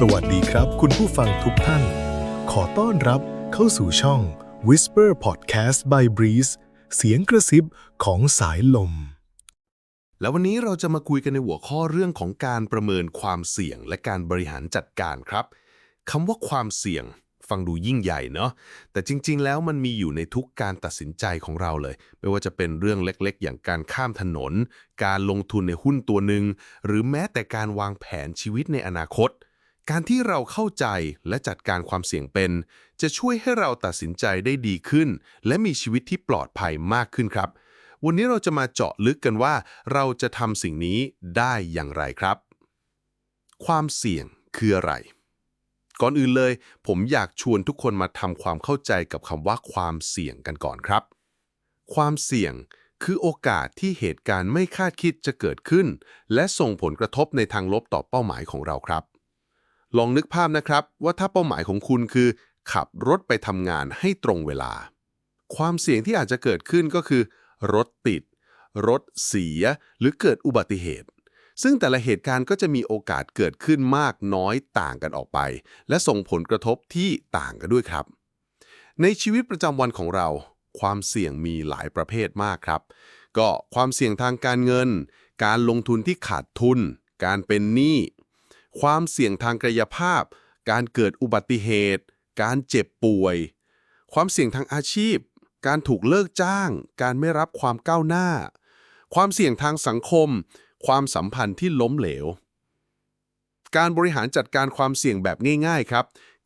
สวัสดีครับคุณผู้ฟังทุกท่าน ขอต้อนรับเข้าสู่ช่อง Whisper Podcast by Breeze เสียงกระซิบของสายลม แล้ววันนี้เราจะมาคุยกันในหัวข้อเรื่องของการประเมินความเสี่ยงและการบริหารจัดการครับคำว่าความเสี่ยงฟังดูยิ่งใหญ่เนาะแต่จริง ๆ แล้วมันมีอยู่ในทุกการตัดสินใจของเราเลย ไม่ว่าจะเป็นเรื่องเล็กๆ อย่างการข้ามถนน การลงทุนในหุ้นตัวหนึ่งหรือแม้แต่การวางแผนชีวิตในอนาคต การที่เราเข้าใจและจัดการความเสี่ยงเป็น จะช่วยให้เราตัดสินใจได้ดีขึ้น และมีชีวิตที่ปลอดภัยมากขึ้นครับ วันนี้เราจะมาเจาะลึกกันว่า เราจะทำสิ่งนี้ได้อย่างไรครับ ความเสี่ยงคืออะไร ก่อนอื่นเลย ผมอยากชวนทุกคนมาทำความเข้าใจกับคำว่าความเสี่ยงกันก่อนครับ ความเสี่ยงคือโอกาสที่เหตุการณ์ไม่คาดคิดจะเกิดขึ้น และส่งผลกระทบในทางลบต่อเป้าหมายของเราครับ ลองนึกภาพนะครับ ว่าถ้าเป้าหมายของคุณคือ ขับรถไปทำงานให้ตรงเวลา ความเสี่ยงที่อาจจะเกิดขึ้นก็คือ รถติด รถเสีย หรือเกิดอุบัติเหตุ ซึ่งแต่ละเหตุการณ์ก็จะมีโอกาสเกิดขึ้นมากน้อยต่างกันออกไป และส่งผลกระทบที่ต่างกันด้วยครับ ในชีวิตประจำวันของเรา ความเสี่ยงมีหลายประเภทมากครับ ก็ความเสี่ยงทางการเงิน การลงทุนที่ขาดทุน การเป็นหนี้ ความเสี่ยงทางกายภาพ การเกิดอุบัติเหตุ การเจ็บป่วย ความเสี่ยงทางอาชีพ การถูกเลิกจ้าง การไม่รับความก้าวหน้า ความเสี่ยงทางสังคม ความสัมพันธ์ที่ล้มเหลว การบริหารจัดการความเสี่ยงแบบง่าย ๆ ครับ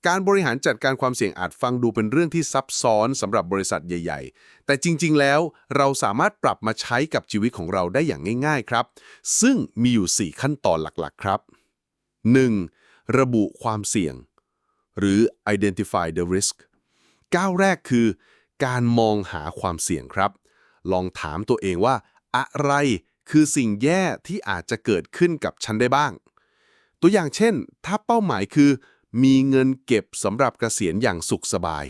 การบริหารจัดการความเสี่ยงอาจฟังดูเป็นเรื่องที่ซับซ้อนสำหรับบริษัทใหญ่ ๆ แต่จริง ๆ แล้วเราสามารถปรับมาใช้กับชีวิตของเราได้อย่างง่าย ๆ ครับ ซึ่งมีอยู่ 4 ขั้นตอนหลัก ๆ ครับ 1. ระบุความเสี่ยง หรือ identify the risk ก้าวแรกคือ การมองหาความเสี่ยงครับ ลองถามตัวเองว่า อะไรคือสิ่งแย่ที่อาจจะเกิดขึ้นกับฉันได้บ้าง ตัวอย่างเช่น ถ้าเป้าหมายคือ มีเงินเก็บสำหรับเกษียณอย่างสุขสบาย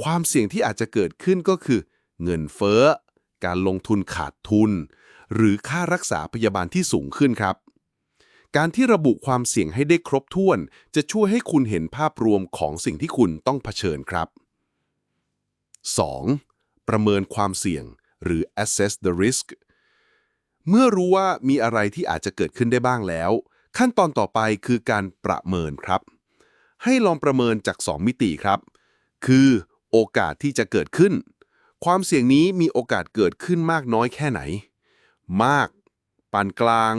ความเสี่ยงที่อาจจะเกิดขึ้นก็คือ เงินเฟ้อ การลงทุนขาดทุน หรือค่ารักษาพยาบาลที่สูงขึ้นครับ การที่ระบุความเสี่ยงให้ได้ครบถ้วน จะช่วยให้คุณเห็นภาพรวมของสิ่งที่คุณต้องเผชิญครับ 2. ประเมินความเสี่ยง หรือ assess the risk เมื่อรู้ว่ามีอะไรที่อาจจะเกิดขึ้นได้บ้างแล้ว ขั้นตอนต่อไปคือการประเมินครับ ให้ลองประเมินจาก 2 มิติครับ คือโอกาสที่จะเกิดขึ้น ความเสี่ยงนี้มีโอกาสเกิดขึ้นมากน้อยแค่ไหน มาก ปานกลาง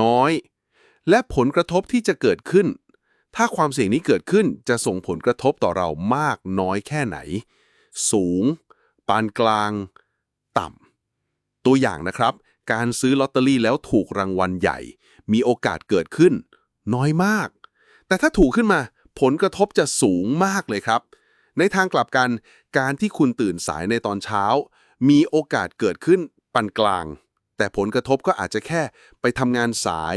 น้อย และผลกระทบที่จะเกิดขึ้น ถ้าความเสี่ยงนี้เกิดขึ้นจะส่งผลกระทบต่อเรามากน้อยแค่ไหน สูง ปานกลาง ต่ำ ตัวอย่างนะครับ การซื้อลอตเตอรี่แล้วถูกรางวัลใหญ่ มีโอกาสเกิดขึ้น น้อยมาก แต่ถ้าถูกขึ้นมา ผลกระทบจะสูงมากเลยครับ ในทางกลับกัน การที่คุณตื่นสายในตอนเช้า มีโอกาสเกิดขึ้นปานกลาง แต่ผลกระทบก็อาจจะแค่ไปทำงานสาย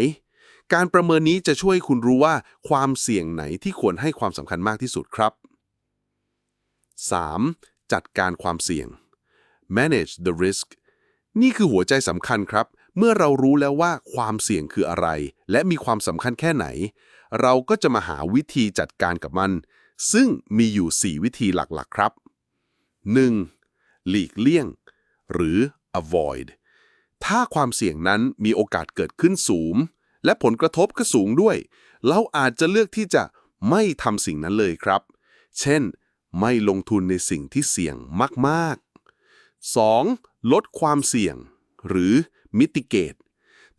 การประเมินนี้จะช่วยคุณรู้ว่าความเสี่ยงไหนที่ควรให้ความสำคัญมากที่สุดครับ 3. จัดการความเสี่ยง manage the risk นี่คือหัวใจสำคัญครับ เมื่อเรารู้แล้วว่าความเสี่ยงคืออะไร และมีความสำคัญแค่ไหน เราก็จะมาหาวิธีจัดการกับมัน ซึ่งมีอยู่ 4 วิธีหลักๆครับ 1. หลีกเลี่ยง หรือ avoid ถ้าความเสี่ยงนั้นมีโอกาสเกิดขึ้นสูง และผลกระทบก็สูงด้วย เราอาจจะเลือกที่จะไม่ทำสิ่งนั้นเลยครับ เช่น ไม่ลงทุนในสิ่งที่เสี่ยงมากๆ 2. ลดความเสี่ยง หรือ mitigate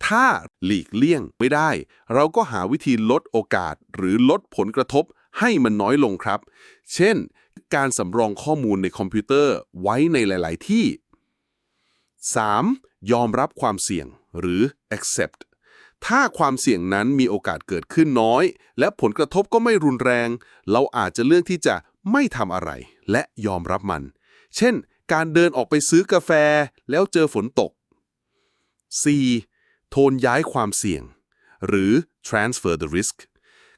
ถ้าหลีกเลี่ยงไม่ได้ เราก็หาวิธีลดโอกาส หรือลดผลกระทบให้มันน้อยลงครับ เช่น การสำรองข้อมูลในคอมพิวเตอร์ไว้ในหลาย ๆ ที่ 3. ยอมรับความเสี่ยงหรือ accept ถ้าความเสี่ยงนั้นมีโอกาสเกิดขึ้นน้อย และผลกระทบก็ไม่รุนแรง เราอาจจะเลือกที่จะไม่ทำอะไร และยอมรับมัน เช่น การเดินออกไปซื้อกาแฟแล้วเจอฝนตก 4. โทนย้ายความเสี่ยง หรือ transfer the risk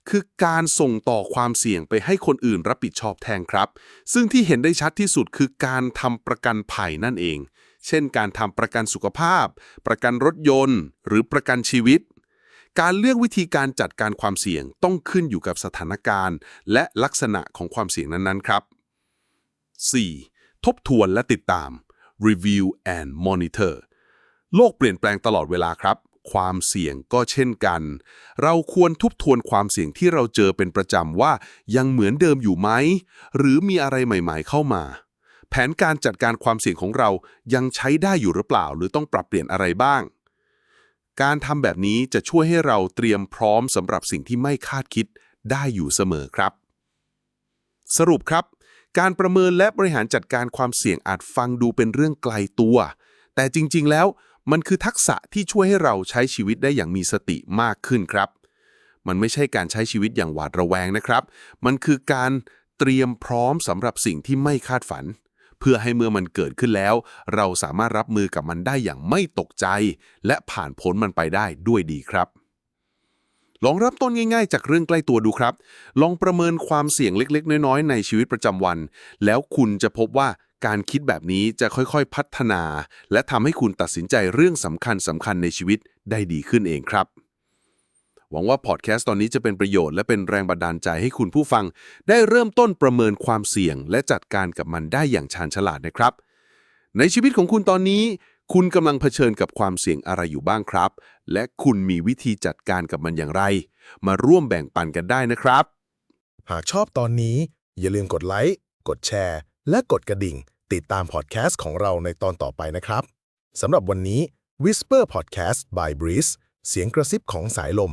คือการส่งต่อความเสี่ยงไปให้คนอื่นรับผิดชอบแทนครับ ซึ่งที่เห็นได้ชัดที่สุดคือการทำประกันภัยนั่นเอง เช่นการทำประกันสุขภาพ ประกันรถยนต์ หรือประกันชีวิต การเลือกวิธีการจัดการความเสี่ยงต้องขึ้นอยู่กับสถานการณ์ และลักษณะของความเสี่ยงนั้นๆครับ 4. ทบทวนและติดตาม review and monitor โลกเปลี่ยนแปลงตลอดเวลาครับ ความเสี่ยงก็เช่นกัน เราควรทบทวนความเสี่ยงที่เราเจอเป็นประจำว่ายังเหมือนเดิมอยู่ไหม หรือมีอะไรใหม่ๆเข้ามา แผนการจัดการความเสี่ยงของเรายังใช้ได้อยู่หรือเปล่า หรือต้องปรับเปลี่ยนอะไรบ้าง การทำแบบนี้จะช่วยให้เราเตรียมพร้อมสำหรับสิ่งที่ไม่คาดคิดได้อยู่เสมอครับ สรุปครับ การประเมินและบริหารจัดการความเสี่ยงอาจฟังดูเป็นเรื่องไกลตัว แต่จริง ๆ แล้วมันคือทักษะที่ช่วยให้เราใช้ชีวิตได้อย่างมีสติมากขึ้นครับ มันไม่ใช่การใช้ชีวิตอย่างหวาดระแวงนะครับ มันคือการเตรียมพร้อมสำหรับสิ่งที่ไม่คาดฝัน เพื่อให้เมื่อมันเกิดขึ้นแล้ว เราสามารถรับมือกับมันได้อย่างไม่ตกใจ และผ่านพ้นมันไปได้ด้วยดีครับลองเริ่มต้นง่ายๆ จากเรื่องใกล้ตัวดูครับ ลองประเมินความเสี่ยงเล็กๆ น้อยๆ ในชีวิตประจำวัน แล้วคุณจะพบว่าการคิดแบบนี้จะค่อยๆ พัฒนา และทำให้คุณตัดสินใจเรื่องสำคัญสำคัญในชีวิตได้ดีขึ้นเองครับ หวังว่าพอดแคสต์ตอนนี้จะเป็นประโยชน์และเป็นแรงบันดาลใจให้คุณผู้ฟัง ได้เริ่มต้นประเมินความเสี่ยง และจัดการกับมันได้อย่างชาญฉลาดนะครับ ในชีวิตของคุณตอนนี้ คุณกำลังเผชิญกับความเสี่ยงอะไรอยู่บ้างครับ และคุณมีวิธีจัดการกับมันอย่างไร มาร่วมแบ่งปันกันได้นะครับ หากชอบตอนนี้ อย่าลืมกดไลค์กดแชร์ และกดกระดิ่ง ติดตามพอดแคสต์ของเราในตอนต่อไปนะครับสำหรับวันนี้ Whisper Podcast by Breeze เสียงกระซิบของสายลม